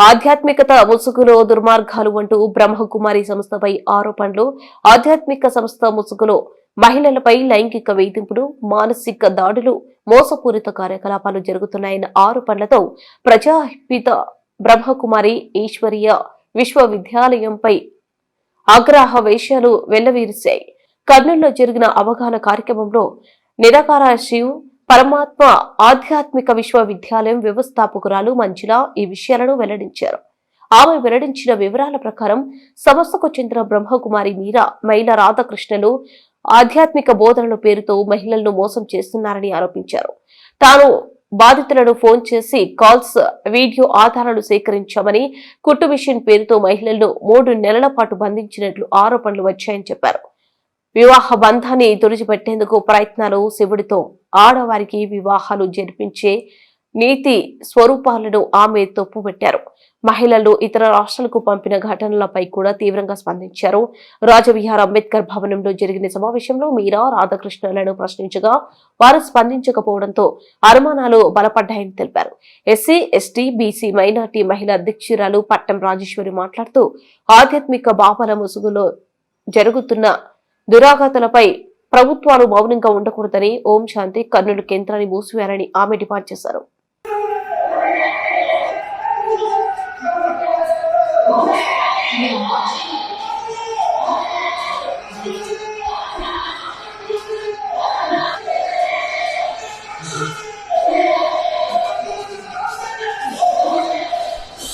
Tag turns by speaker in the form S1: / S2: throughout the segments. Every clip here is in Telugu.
S1: ఆధ్యాత్మికత ముసుగులో దుర్మార్గాలు అంటూ బ్రహ్మకుమారి సంస్థపై ఆరోపణలు. ఆధ్యాత్మిక సంస్థ ముసుగులో మహిళలపై లైంగిక వేధింపులు మానసిక దాడులు మోసపూరిత కార్యకలాపాలు జరుగుతున్నాయన్న ఆరోపణలతో ప్రజాహిత బ్రహ్మకుమారి ఈశ్వరీయ విశ్వవిద్యాలయంపై ఆగ్రహ వేషాలు వెల్లవీరిశాయి. కర్నూలులో జరిగిన అవగాహన కార్యక్రమంలో నిరాకార శివ్ పరమాత్మ ఆధ్యాత్మిక విశ్వవిద్యాలయం వ్యవస్థాపకురాలు మంజుల ఈ విషయాలను వెల్లడించారు. ఆమె వెల్లడించిన వివరాల ప్రకారం సంస్థకు చెందిన బ్రహ్మకుమారి మీరా మహిళ రాధాకృష్ణలు ఆధ్యాత్మిక బోధనల పేరుతో మహిళలను మోసం చేస్తున్నారని ఆరోపించారు. తాను బాధితులను ఫోన్ చేసి కాల్స్ వీడియో ఆధారాలు సేకరించామని కుట్టు మిషన్ పేరుతో మహిళలను మూడు నెలల పాటు బంధించినట్లు ఆరోపణలు వచ్చాయని చెప్పారు. వివాహ బంధాన్ని తుడిచిపెట్టేందుకు ప్రయత్నాలు శివుడితో. ఆడవారికి వివాహాలు జరిపించే నీతి స్వరూపాలను ఆమె తొప్పుపెట్టారు. మహిళలు ఇతర రాష్ట్రాలకు పంపిన ఘటనలపై కూడా తీవ్రంగా స్పందించారు. రాజవిహార్ అంబేద్కర్ భవనంలో జరిగిన సమావేశంలో మీరా రాధాకృష్ణలను ప్రశ్నించగా వారు స్పందించకపోవడంతో అనుమానాలు బలపడ్డాయని తెలిపారు. ఎస్సీ ఎస్టీ బీసీ మైనార్టీ మహిళా అధ్యక్షురాలు పట్టం రాజేశ్వరి మాట్లాడుతూ ఆధ్యాత్మిక భావాల ముసుగులో జరుగుతున్న దురాఘాతలపై ప్రభుత్వాలు మౌనంగా ఉండకూడదని ఓం శాంతి కర్నూలు కేంద్రాన్ని మూసివేయాలని ఆమె డిమాండ్ చేశారు.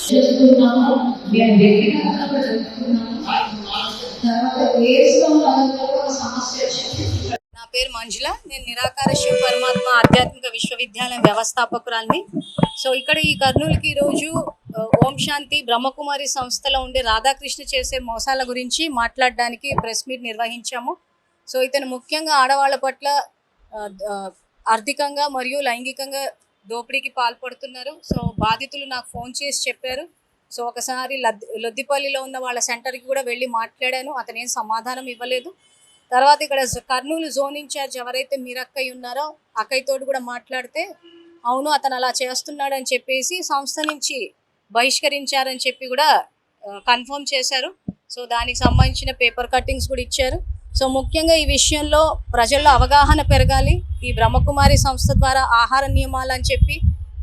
S2: చేస్తున్నాము. మేము వ్యక్తిగతంగా చెప్తున్నాము.
S3: నా పేరు మంజుల. నేను నిరాకార శివ పరమాత్మ ఆధ్యాత్మిక విశ్వవిద్యాలయం వ్యవస్థాపకురాల్ని. సో ఇక్కడ ఈ కర్నూలుకి ఈరోజు ఓం శాంతి బ్రహ్మకుమారి సంస్థలో ఉండే రాధాకృష్ణ చేసే మోసాల గురించి మాట్లాడడానికి ప్రెస్ మీట్ నిర్వహించాము. సో ఇతను ముఖ్యంగా ఆడవాళ్ళ పట్ల ఆర్థికంగా మరియు లైంగికంగా దోపిడీకి పాల్పడుతున్నారు. సో బాధితులు నాకు ఫోన్ చేసి చెప్పారు. సో ఒకసారి లద్ది లొద్దిపల్లిలో ఉన్న వాళ్ళ సెంటర్కి కూడా వెళ్ళి మాట్లాడాను. అతను ఏం సమాధానం ఇవ్వలేదు. తర్వాత ఇక్కడ కర్నూలు జోన్ ఇన్ఛార్జ్ ఎవరైతే మీరక్కయ్య ఉన్నారో అక్కయ్యతోటి కూడా మాట్లాడితే అవును అతను అలా చేస్తున్నాడని చెప్పేసి సంస్థ నుంచి బహిష్కరించారని చెప్పి కూడా కన్ఫర్మ్ చేశారు. సో దానికి సంబంధించిన పేపర్ కట్టింగ్స్ కూడా ఇచ్చారు. సో ముఖ్యంగా ఈ విషయంలో ప్రజల్లో అవగాహన పెరగాలి. ఈ బ్రహ్మకుమారి సంస్థ ద్వారా ఆహార నియమాలు అని చెప్పి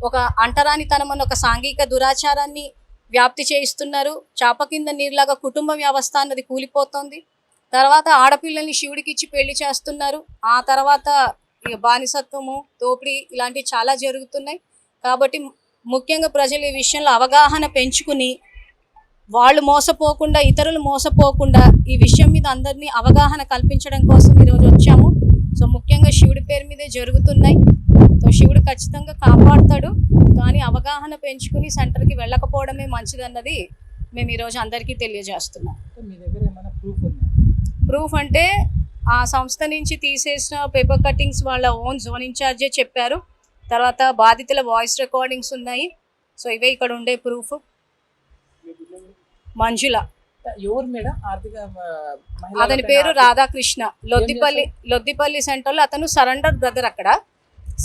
S3: ఒక అంటరానితనం అన్న ఒక సాంఘిక దురాచారాన్ని వ్యాప్తి చేయిస్తున్నారు. చాప కింద నీరులాగా కుటుంబ వ్యవస్థ అన్నది కూలిపోతుంది. తర్వాత ఆడపిల్లల్ని శివుడికి ఇచ్చి పెళ్ళి చేస్తున్నారు. ఆ తర్వాత బానిసత్వము దోపిడీ ఇలాంటివి చాలా జరుగుతున్నాయి. కాబట్టి ముఖ్యంగా ప్రజలు ఈ విషయంలో అవగాహన పెంచుకుని వాళ్ళు మోసపోకుండా ఇతరులు మోసపోకుండా ఈ విషయం మీద అందరినీ అవగాహన కల్పించడం కోసం ఈరోజు వచ్చాము. సో ముఖ్యంగా శివుడి పేరు మీదే జరుగుతున్నాయి. సో శివుడు ఖచ్చితంగా కాపాడుతాడు. కానీ అవగాహన పెంచుకుని సెంటర్కి వెళ్ళకపోవడమే మంచిదన్నది మేము ఈరోజు అందరికీ తెలియజేస్తున్నాం.
S4: ప్రూఫ్
S3: అంటే ఆ సంస్థ నుంచి తీసేసిన పేపర్ కట్టింగ్స్ వాళ్ళ ఓన్ జోన్ ఇన్ఛార్జే చెప్పారు. తర్వాత బాధితుల వాయిస్ రికార్డింగ్స్ ఉన్నాయి. సో ఇవే ఇక్కడ ఉండే ప్రూఫ్. మంజుల
S4: ఎవరు మేడం? ఆర్థిక
S3: అతని పేరు రాధాకృష్ణ. లొద్దిపల్లి లొద్దిపల్లి సెంటర్లో అతను సరెండర్ బ్రదర్ అక్కడ.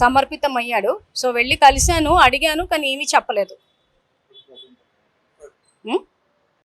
S3: సమర్పితం అయ్యాడు సో వెళ్ళి కలిశాను అడిగాను కానీ ఏమీ చెప్పలేదు?